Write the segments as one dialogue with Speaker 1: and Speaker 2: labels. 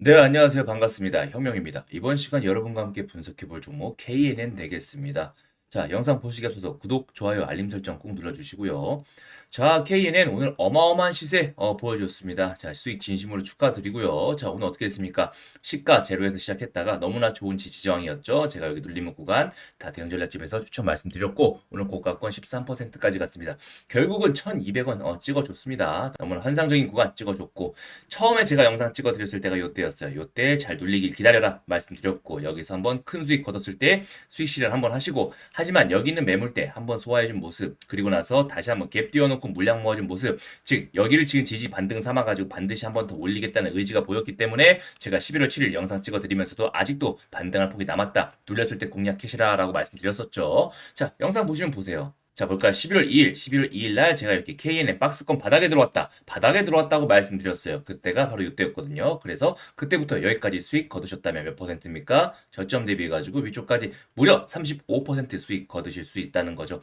Speaker 1: 네, 안녕하세요. 반갑습니다. 혁명입니다. 이번 시간 여러분과 함께 분석해 볼 종목 KNN 되겠습니다. 자, 영상 보시기 앞서서 구독, 좋아요, 알림 설정 꼭 눌러주시고요. 자, KNN 오늘 어마어마한 시세 어, 보여줬습니다. 자, 수익 진심으로 축하드리고요. 자, 오늘 어떻게 됐습니까? 시가 제로에서 시작했다가 너무나 좋은 지지 저항이었죠. 제가 여기 눌림목 구간 다 대형 전략집에서 추천 말씀드렸고 오늘 고가권 13%까지 갔습니다. 결국은 1,200원 어, 찍어줬습니다. 너무나 환상적인 구간 찍어줬고 처음에 제가 영상 찍어드렸을 때가 요때였어요. 요때 잘 눌리길 기다려라 말씀드렸고 여기서 한번 큰 수익 거뒀을 때 수익 실현 한번 하시고 하지만 여기 있는 매물대 한번 소화해준 모습 그리고 나서 다시 한번 갭 띄워놓고 물량 모아준 모습 즉 여기를 지금 지지 반등 삼아가지고 반드시 한번 더 올리겠다는 의지가 보였기 때문에 제가 11월 7일 영상 찍어드리면서도 아직도 반등할 폭이 남았다. 눌렸을 때 공략 캐시라 라고 말씀드렸었죠. 자 영상 보시면 보세요 자, 볼까요? 11월 2일, 11월 2일 날 제가 이렇게 KNN 박스권 바닥에 들어왔다. 바닥에 들어왔다고 말씀드렸어요. 그때가 바로 이때였거든요. 그래서 그때부터 여기까지 수익 거두셨다면 몇 퍼센트입니까? 저점 대비해 가지고 위쪽까지 무려 35% 수익 거두실 수 있다는 거죠.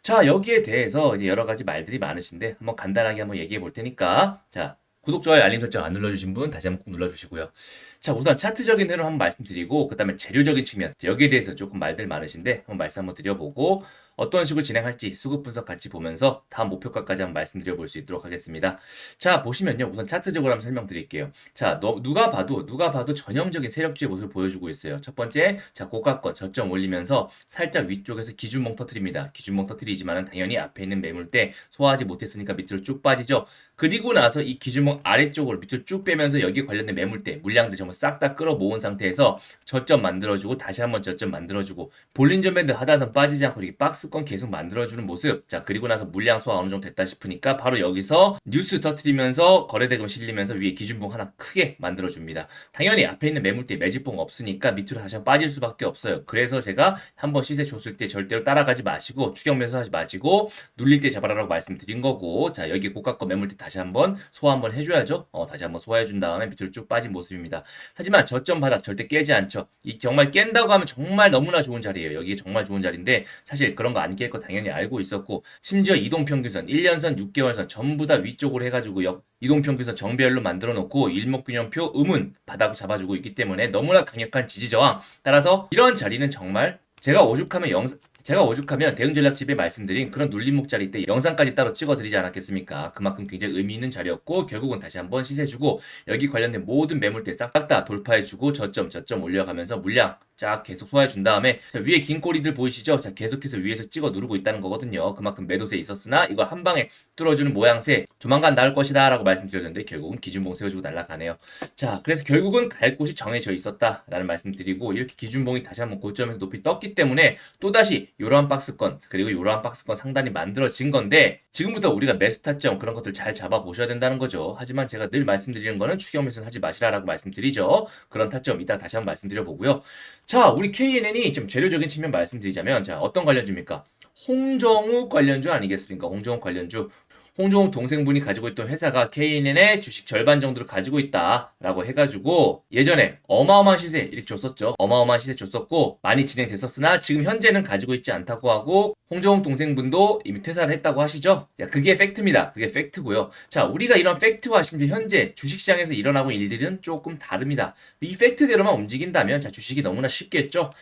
Speaker 1: 자, 여기에 대해서 이제 여러 가지 말들이 많으신데 한번 간단하게 한번 얘기해 볼 테니까 자, 구독, 좋아요, 알림 설정 안 눌러주신 분 다시 한번 꼭 눌러주시고요. 자, 우선 차트적인 흐름 한번 말씀드리고 그 다음에 재료적인 측면 여기에 대해서 조금 말들 많으신데 한번 말씀 한번 드려보고 어떤 식으로 진행할지 수급 분석 같이 보면서 다음 목표가까지 한번 말씀드려 볼 수 있도록 하겠습니다. 자, 보시면요. 우선 차트적으로 한번 설명드릴게요. 자, 너, 누가 봐도, 누가 봐도 전형적인 세력주의 모습을 보여주고 있어요. 첫 번째, 자, 고가권 저점 올리면서 살짝 위쪽에서 기준봉 터트립니다. 기준봉 터트리지만은 당연히 앞에 있는 매물대 소화하지 못했으니까 밑으로 쭉 빠지죠. 그리고 나서 이 기준봉 아래쪽으로 밑으로 쭉 빼면서 여기에 관련된 매물대, 물량들 전부 싹 다 끌어 모은 상태에서 저점 만들어주고 다시 한번 저점 만들어주고 볼린저 밴드 하단선 빠지지 않고 이렇게 박스 권 계속 만들어주는 모습. 자, 그리고 나서 물량 소화 어느 정도 됐다 싶으니까 바로 여기서 뉴스 터트리면서 거래대금 실리면서 위에 기준봉 하나 크게 만들어줍니다. 당연히 앞에 있는 매물대 매집봉 없으니까 밑으로 다시 한번 빠질 수밖에 없어요. 그래서 제가 한번 시세 줬을 때 절대로 따라가지 마시고 추격 매수하지 마시고 눌릴 때 잡아라라고 말씀드린 거고 자 여기 고가권 매물대 다시 한번 소화 한번 해줘야죠. 어, 다시 한번 소화해준 다음에 밑으로 쭉 빠진 모습입니다. 하지만 저점 바닥 절대 깨지 않죠. 이 정말 깬다고 하면 정말 너무나 좋은 자리예요. 여기 정말 좋은 자리인데 사실 그런 거 안 깰 거 당연히 알고 있었고 심지어 이동평균선 1년선 6개월선 전부 다 위쪽으로 해가지고 역 이동평균선 정배열로 만들어 놓고 일목균형표 음운 바닥을 잡아주고 있기 때문에 너무나 강력한 지지 저항 따라서 이런 자리는 정말 제가 오죽하면 영상 제가 오죽하면 대응 전략집에 말씀드린 그런 눌림목 자리 때 영상까지 따로 찍어드리지 않았겠습니까? 그만큼 굉장히 의미 있는 자리였고 결국은 다시 한번 시세주고 여기 관련된 모든 매물대 싹 다 돌파해주고 저점 저점 올려가면서 물량 쫙 계속 소화해준 다음에 자, 위에 긴 꼬리들 보이시죠? 자 계속해서 위에서 찍어 누르고 있다는 거거든요. 그만큼 매도세 있었으나 이걸 한 방에 뚫어주는 모양새 조만간 나올 것이다 라고 말씀드렸는데 결국은 기준봉 세워주고 날아가네요. 자 그래서 결국은 갈 곳이 정해져 있었다라는 말씀드리고 이렇게 기준봉이 다시 한번 고점에서 높이 떴기 때문에 또다시 이러한 박스권 그리고 이러한 박스권 상단이 만들어진 건데 지금부터 우리가 매수 타점 그런 것들 잘 잡아 보셔야 된다는 거죠. 하지만 제가 늘 말씀드리는 거는 추격 매수는 하지 마시라라고 말씀드리죠. 그런 타점 이따 다시 한번 말씀드려 보고요. 자, 우리 KNN이 좀 재료적인 측면 말씀드리자면 자, 어떤 관련주입니까? 홍정욱 관련주 아니겠습니까? 홍정욱 관련주. 홍종욱 동생분이 가지고 있던 회사가 KNN의 주식 절반 정도를 가지고 있다라고 해가지고 예전에 어마어마한 시세 이렇게 줬었죠. 어마어마한 시세 줬었고 많이 진행됐었으나 지금 현재는 가지고 있지 않다고 하고 홍종욱 동생분도 이미 퇴사를 했다고 하시죠. 야, 그게 팩트입니다. 그게 팩트고요. 자, 우리가 이런 팩트와 심지어 현재 주식시장에서 일어나고 있는 일들은 조금 다릅니다. 이 팩트대로만 움직인다면 자, 주식이 너무나 쉽겠죠.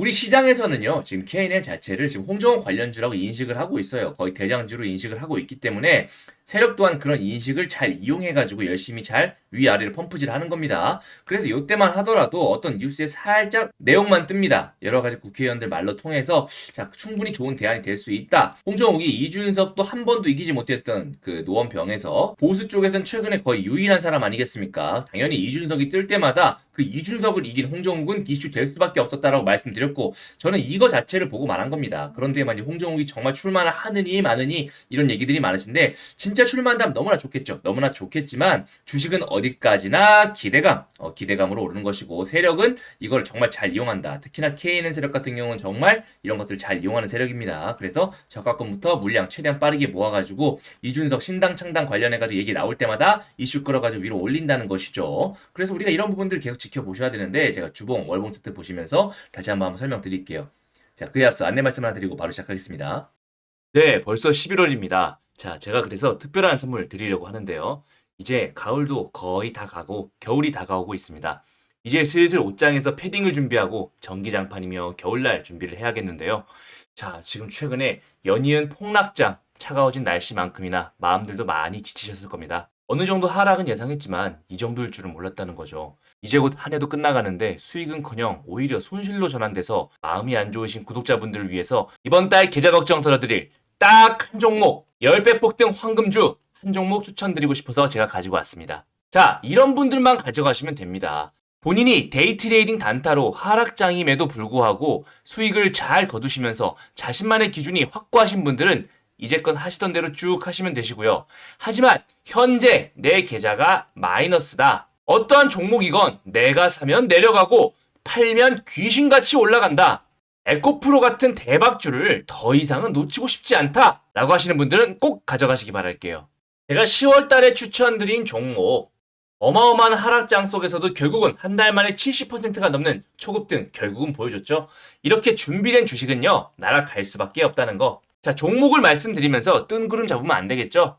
Speaker 1: 우리 시장에서는요, 지금 KNN 자체를 지금 홍정호 관련주라고 인식을 하고 있어요. 거의 대장주로 인식을 하고 있기 때문에 세력 또한 그런 인식을 잘 이용해가지고 열심히 잘 위아래를 펌프질 하는 겁니다. 그래서 이때만 하더라도 어떤 뉴스에 살짝 내용만 뜹니다. 여러 가지 국회의원들 말로 통해서 자, 충분히 좋은 대안이 될 수 있다. 홍정욱이 이준석도 한 번도 이기지 못했던 그 노원병에서 보수 쪽에선 최근에 거의 유일한 사람 아니겠습니까? 당연히 이준석이 뜰 때마다 그 이준석을 이긴 홍정욱은 이슈 될 수밖에 없었다라고 말씀드렸고 저는 이거 자체를 보고 말한 겁니다. 그런데 만약 홍정욱이 정말 출마를 하느니 마느니 이런 얘기들이 많으신데 진짜 출마한다면 너무나 좋겠죠. 너무나 좋겠지만 주식은 어디까지나 기대감, 어, 기대감으로 오르는 것이고 세력은 이걸 정말 잘 이용한다. 특히나 K는 세력 같은 경우는 정말 이런 것들을 잘 이용하는 세력입니다. 그래서 저가권부터 물량 최대한 빠르게 모아가지고 이준석 신당 창당 관련해가지고 얘기 나올 때마다 이슈 끌어가지고 위로 올린다는 것이죠. 그래서 우리가 이런 부분들 계속 지켜보셔야 되는데 제가 주봉, 월봉 차트 보시면서 다시 한번, 한번 설명드릴게요. 자, 그에 앞서 안내 말씀 하나 드리고 바로 시작하겠습니다. 네, 벌써 11월입니다. 자, 제가 그래서 특별한 선물 드리려고 하는데요. 이제 가을도 거의 다 가고 겨울이 다가오고 있습니다. 이제 슬슬 옷장에서 패딩을 준비하고 전기장판이며 겨울날 준비를 해야겠는데요. 자, 지금 최근에 연이은 폭락장, 차가워진 날씨만큼이나 마음들도 많이 지치셨을 겁니다. 어느 정도 하락은 예상했지만 이 정도일 줄은 몰랐다는 거죠. 이제 곧 한 해도 끝나가는데 수익은커녕 오히려 손실로 전환돼서 마음이 안 좋으신 구독자분들을 위해서 이번 달 계좌 걱정 덜어드릴 딱 한 종목 10배 폭등 황금주 한 종목 추천드리고 싶어서 제가 가지고 왔습니다. 자, 이런 분들만 가져가시면 됩니다. 본인이 데이트레이딩 단타로 하락장임에도 불구하고 수익을 잘 거두시면서 자신만의 기준이 확고하신 분들은 이제껏 하시던 대로 쭉 하시면 되시고요. 하지만 현재 내 계좌가 마이너스다. 어떠한 종목이건 내가 사면 내려가고 팔면 귀신같이 올라간다. 에코프로 같은 대박주를 더 이상은 놓치고 싶지 않다. 라고 하시는 분들은 꼭 가져가시기 바랄게요. 제가 10월 달에 추천드린 종목 어마어마한 하락장 속에서도 결국은 한 달 만에 70%가 넘는 초급등 결국은 보여줬죠. 이렇게 준비된 주식은요, 날아갈 수밖에 없다는 거. 자, 종목을 말씀드리면서 뜬구름 잡으면 안 되겠죠?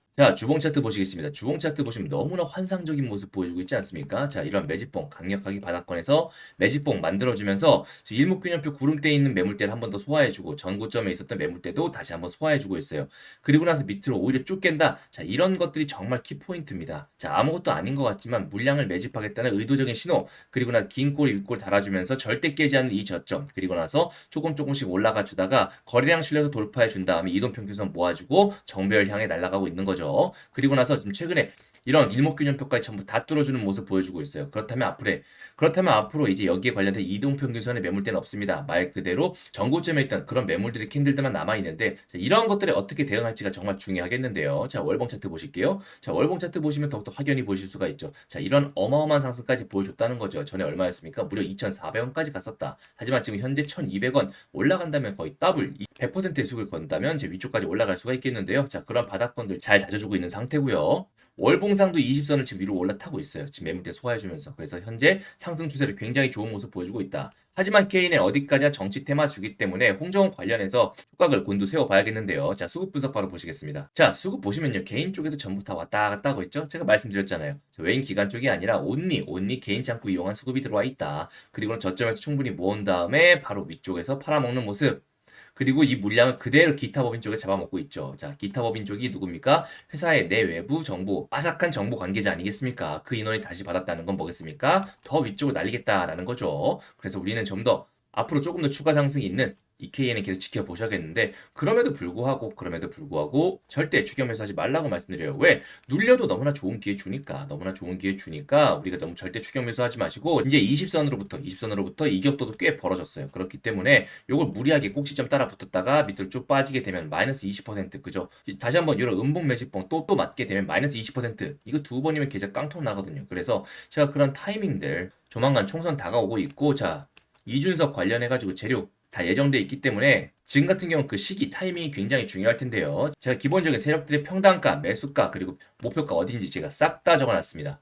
Speaker 1: 자, 주봉 차트 보시겠습니다. 주봉 차트 보시면 너무나 환상적인 모습 보여주고 있지 않습니까? 자, 이런 매집봉 강력하게 바닥권에서 매집봉 만들어주면서 일목균형표 구름대에 있는 매물대를 한 번 더 소화해주고 전고점에 있었던 매물대도 다시 한번 소화해주고 있어요. 그리고 나서 밑으로 오히려 쭉 깬다. 자, 이런 것들이 정말 키포인트입니다. 자, 아무것도 아닌 것 같지만 물량을 매집하겠다는 의도적인 신호, 그리고 나서 긴 꼬리 윗골 달아주면서 절대 깨지 않는 이 저점, 그리고 나서 조금 조금씩 올라가 주다가 거래량 실려서 돌파해 준 다음에 이동평균선 모아주고 정배열 향해 날아가고 있는 거죠. 그리고 나서 지금 최근에 이런 일목균형표까지 전부 다 뚫어주는 모습 보여주고 있어요. 그렇다면 앞으로 그렇다면 앞으로 이제 여기에 관련된 이동평균선의 매물대는 없습니다. 말 그대로 전고점에 있던 그런 매물들이 캔들들만 남아 있는데 자, 이런 것들에 어떻게 대응할지가 정말 중요하겠는데요. 자 월봉 차트 보실게요. 자 월봉 차트 보시면 더욱더 확연히 보실 수가 있죠. 자 이런 어마어마한 상승까지 보여줬다는 거죠. 전에 얼마였습니까? 무려 2,400원까지 갔었다. 하지만 지금 현재 1,200원 올라간다면 거의 더블 100%의 수익을 건다면 이제 위쪽까지 올라갈 수가 있겠는데요. 자 그런 바닥권들 잘 다져주고 있는 상태고요. 월봉상도 20선을 지금 위로 올라타고 있어요. 지금 매물대 소화해주면서. 그래서 현재 상승 추세를 굉장히 좋은 모습 보여주고 있다. 하지만 케인의 어디까지나 정치 테마주기 때문에 홍정원 관련해서 촉각을 곤두 세워 봐야겠는데요. 자, 수급 분석 바로 보시겠습니다. 자, 수급 보시면요. 개인 쪽에도 전부 다 왔다 갔다 하고 있죠? 제가 말씀드렸잖아요. 자, 외인 기관 쪽이 아니라 온리, 온리 개인 창구 이용한 수급이 들어와 있다. 그리고 저점에서 충분히 모은 다음에 바로 위쪽에서 팔아먹는 모습. 그리고 이 물량을 그대로 기타 법인 쪽에 잡아먹고 있죠. 자, 기타 법인 쪽이 누굽니까? 회사의 내외부 정보, 빠삭한 정보 관계자 아니겠습니까? 그 인원이 다시 받았다는 건 뭐겠습니까? 더 위쪽으로 날리겠다라는 거죠. 그래서 우리는 좀 더 앞으로 조금 더 추가 상승이 있는 EKN은 계속 지켜보셔야겠는데 그럼에도 불구하고 그럼에도 불구하고 절대 추격 매수 하지 말라고 말씀드려요. 왜? 눌려도 너무나 좋은 기회 주니까 너무나 좋은 기회 주니까 우리가 너무 절대 추격 매수 하지 마시고 이제 20선으로부터 20선으로부터 이격도도 꽤 벌어졌어요. 그렇기 때문에 요걸 무리하게 꼭지점 따라 붙었다가 밑으로 쭉 빠지게 되면 마이너스 20% 그죠? 다시 한번 이런 음봉 매집봉 또 또 맞게 되면 마이너스 20% 이거 두 번이면 계좌 깡통 나거든요. 그래서 제가 그런 타이밍들 조만간 총선 다가오고 있고 자 이준석 관련해가지고 재료 다 예정돼 있기 때문에 지금 같은 경우는 그 시기 타이밍이 굉장히 중요할 텐데요. 제가 기본적인 세력들의 평단가, 매수가 그리고 목표가 어딘지 제가 싹 다 적어놨습니다.